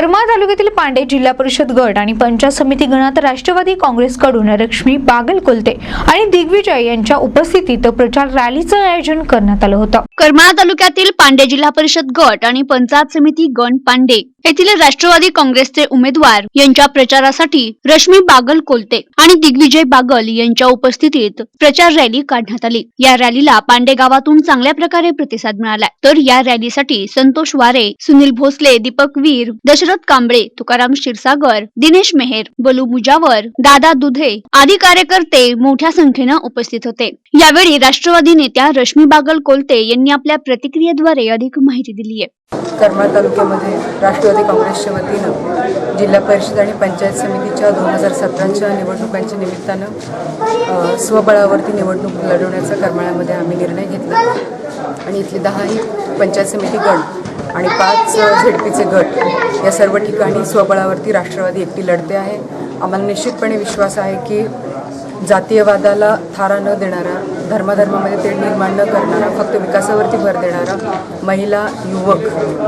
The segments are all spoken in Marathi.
करमाळ तालुक्यातील पांडे जिल्हा परिषद गट आणि पंचायत समिती गणात राष्ट्रवादी काँग्रेसकडून लक्ष्मी बागलकोलते आणि दिग्विजय यांच्या उपस्थितीत प्रचार रॅलीचं आयोजन करण्यात आलं होतं. करमाळा तालुक्यातील पांडे जिल्हा परिषद गट आणि पंचायत समिती गण पांडे येथील राष्ट्रवादी काँग्रेसचे उमेदवार यांच्या प्रचारासाठी रश्मी बागल कोलते आणि दिग्विजय बागल यांच्या उपस्थितीत प्रचार रॅली काढण्यात आली. या रॅलीला पांडे गावातून चांगल्या प्रकारे प्रतिसाद मिळाला. तर या रॅलीसाठी संतोष वारे सुनील भोसले दीपक वीर दशरथ दशरथ कांबळे तुकाराम क्षीरसागर दिनेश मेहेर बलू मुजावर दादा दुधे आदी कार्यकर्ते मोठ्या संख्येनं उपस्थित होते. यावेळी राष्ट्रवादी नेत्या रश्मी बागल कोलते यांनी आपल्या प्रतिक्रियेद्वारे अधिक माहिती दिली आहे. करमाळ तालुक्यामध्ये राष्ट्रवादी काँग्रेसच्या वतीनं जिल्हा परिषद आणि पंचायत समितीच्या दोन हजार सतराच्या निवडणुकांच्या निमित्तानं स्वबळावरती निवडणूक लढवण्याचा करमाळ्यामध्ये आम्ही निर्णय घेतला. आणि इथले दहाही पंचायत समिती गण आणि पाच झेडपीचे गट. या सर्व ठिकाणी स्वबळावरती राष्ट्रवादी एकटी लढते आहे. आम्हाला निश्चितपणे विश्वास आहे की जातीयवादाला थारा न देणारा धर्माधर्मामध्ये ते निर्माण न करणारा फक्त विकासावरती भर देणारा महिला युवक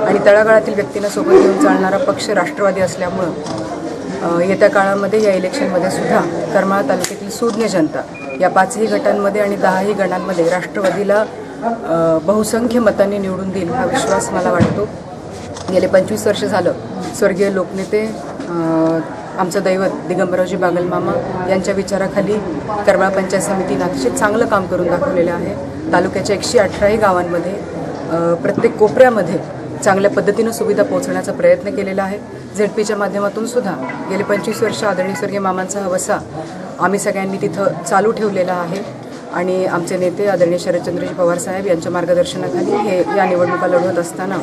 आणि तळागाळातील व्यक्तींना सोबत घेऊन चालणारा पक्ष राष्ट्रवादी असल्यामुळं येत्या काळामध्ये या इलेक्शनमध्ये सुद्धा करमाळा तालुक्यातील सूज्ञ जनता या पाचही गटांमध्ये आणि दहाही गणांमध्ये राष्ट्रवादीला बहुसंख्य मतांनी निवडून देईल हा विश्वास मला वाटतो. गेले पंचवीस वर्ष झालं स्वर्गीय लोकनेते आमचं दैवत दिगंबरावजी बागलमामा यांच्या विचाराखाली करमाळा पंचायत समितीनं अतिशय चांगलं काम करून दाखवलेलं आहे. तालुक्याच्या एकशे अठराही गावांमध्ये प्रत्येक कोपऱ्यामध्ये चांगल्या पद्धतीनं सुविधा पोहोचण्याचा प्रयत्न केलेला आहे. झेड पीच्या माध्यमातून सुद्धा गेले पंचवीस वर्ष आदरणीय स्वर्गीय मामांचा हवसा वसा आम्ही सगळ्यांनी तिथं चालू ठेवलेला आहे. आणि आमचे नेते आदरणीय शरदचंद्रजी पवार साहेब यांच्या मार्गदर्शनाखाली हे या निवडणुका लढवत असताना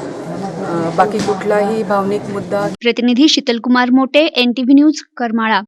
बाकी कुठलाही भावनिक मुद्दा प्रतिनिधी शीतलकुमार मोटे एनटीव्ही न्यूज करमाळा.